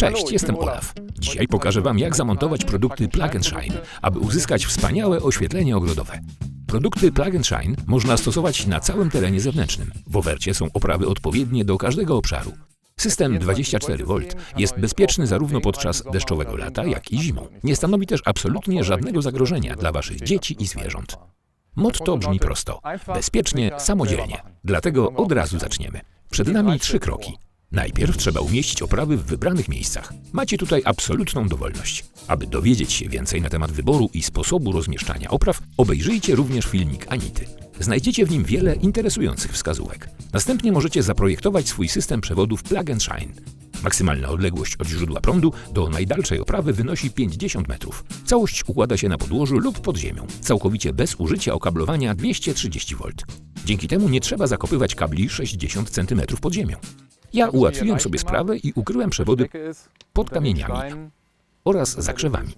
Cześć, jestem Olaf. Dzisiaj pokażę Wam, jak zamontować produkty Plug and Shine, aby uzyskać wspaniałe oświetlenie ogrodowe. Produkty Plug and Shine można stosować na całym terenie zewnętrznym. W ofercie są oprawy odpowiednie do każdego obszaru. System 24V jest bezpieczny zarówno podczas deszczowego lata, jak i zimą. Nie stanowi też absolutnie żadnego zagrożenia dla Waszych dzieci i zwierząt. Motto brzmi prosto: bezpiecznie, samodzielnie. Dlatego od razu zaczniemy. Przed nami trzy kroki. Najpierw trzeba umieścić oprawy w wybranych miejscach. Macie tutaj absolutną dowolność. Aby dowiedzieć się więcej na temat wyboru i sposobu rozmieszczania opraw, obejrzyjcie również filmik Anity. Znajdziecie w nim wiele interesujących wskazówek. Następnie możecie zaprojektować swój system przewodów Plug and Shine. Maksymalna odległość od źródła prądu do najdalszej oprawy wynosi 50 metrów. Całość układa się na podłożu lub pod ziemią, całkowicie bez użycia okablowania 230 V. Dzięki temu nie trzeba zakopywać kabli 60 cm pod ziemią. Ja ułatwiłem sobie sprawę i ukryłem przewody pod kamieniami oraz zakrzewami.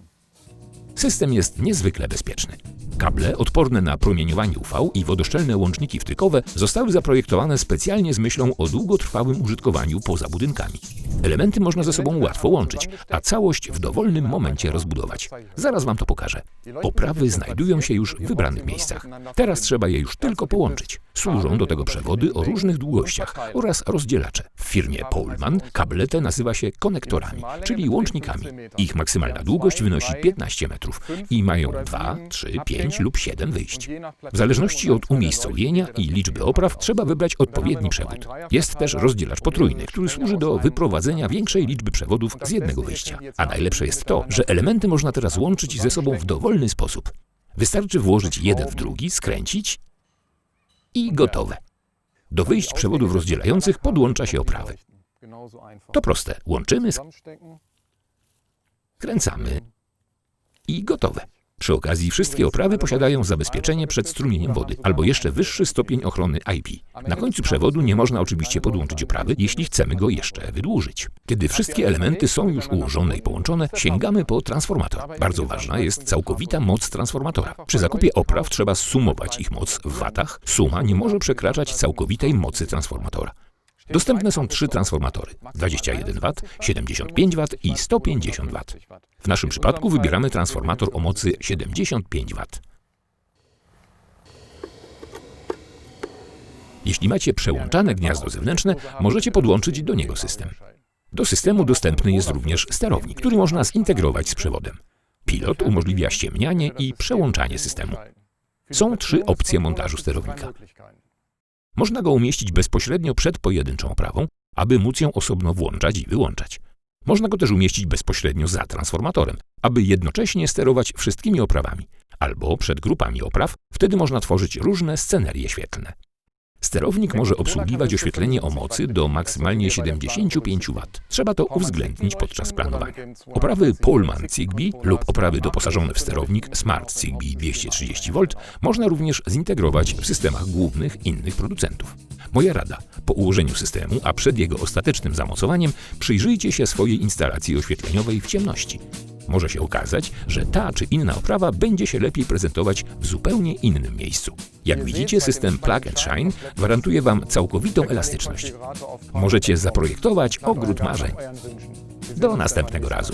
System jest niezwykle bezpieczny. Kable odporne na promieniowanie UV i wodoszczelne łączniki wtrykowe zostały zaprojektowane specjalnie z myślą o długotrwałym użytkowaniu poza budynkami. Elementy można ze sobą łatwo łączyć, a całość w dowolnym momencie rozbudować. Zaraz Wam to pokażę. Oprawy znajdują się już w wybranych miejscach. Teraz trzeba je już tylko połączyć. Służą do tego przewody o różnych długościach oraz rozdzielacze. W firmie Pullman kable te nazywa się konektorami, czyli łącznikami. Ich maksymalna długość wynosi 15 metrów i mają 2, 3, 5 lub 7 wyjść. W zależności od umiejscowienia i liczby opraw trzeba wybrać odpowiedni przewód. Jest też rozdzielacz potrójny, który służy do wyprowadzenia większej liczby przewodów z jednego wyjścia. A najlepsze jest to, że elementy można teraz łączyć ze sobą w dowolny sposób. Wystarczy włożyć jeden w drugi, skręcić i gotowe. Do wyjść przewodów rozdzielających podłącza się oprawy. To proste. Łączymy, skręcamy i gotowe. Przy okazji wszystkie oprawy posiadają zabezpieczenie przed strumieniem wody albo jeszcze wyższy stopień ochrony IP. Na końcu przewodu nie można oczywiście podłączyć oprawy, jeśli chcemy go jeszcze wydłużyć. Kiedy wszystkie elementy są już ułożone i połączone, sięgamy po transformator. Bardzo ważna jest całkowita moc transformatora. Przy zakupie opraw trzeba sumować ich moc w watach. Suma nie może przekraczać całkowitej mocy transformatora. Dostępne są trzy transformatory: 21 W, 75 W i 150 W. W naszym przypadku wybieramy transformator o mocy 75 W. Jeśli macie przełączane gniazdo zewnętrzne, możecie podłączyć do niego system. Do systemu dostępny jest również sterownik, który można zintegrować z przewodem. Pilot umożliwia ściemnianie i przełączanie systemu. Są trzy opcje montażu sterownika. Można go umieścić bezpośrednio przed pojedynczą oprawą, aby móc ją osobno włączać i wyłączać. Można go też umieścić bezpośrednio za transformatorem, aby jednocześnie sterować wszystkimi oprawami, albo przed grupami opraw, wtedy można tworzyć różne scenerie świetlne. Sterownik może obsługiwać oświetlenie o mocy do maksymalnie 75 W. Trzeba to uwzględnić podczas planowania. Oprawy Pullman Zigbee lub oprawy doposażone w sterownik Smart Zigbee 230V można również zintegrować w systemach głównych innych producentów. Moja rada: po ułożeniu systemu, a przed jego ostatecznym zamocowaniem, przyjrzyjcie się swojej instalacji oświetleniowej w ciemności. Może się okazać, że ta czy inna oprawa będzie się lepiej prezentować w zupełnie innym miejscu. Jak widzicie, system Plug and Shine gwarantuje Wam całkowitą elastyczność. Możecie zaprojektować ogród marzeń. Do następnego razu.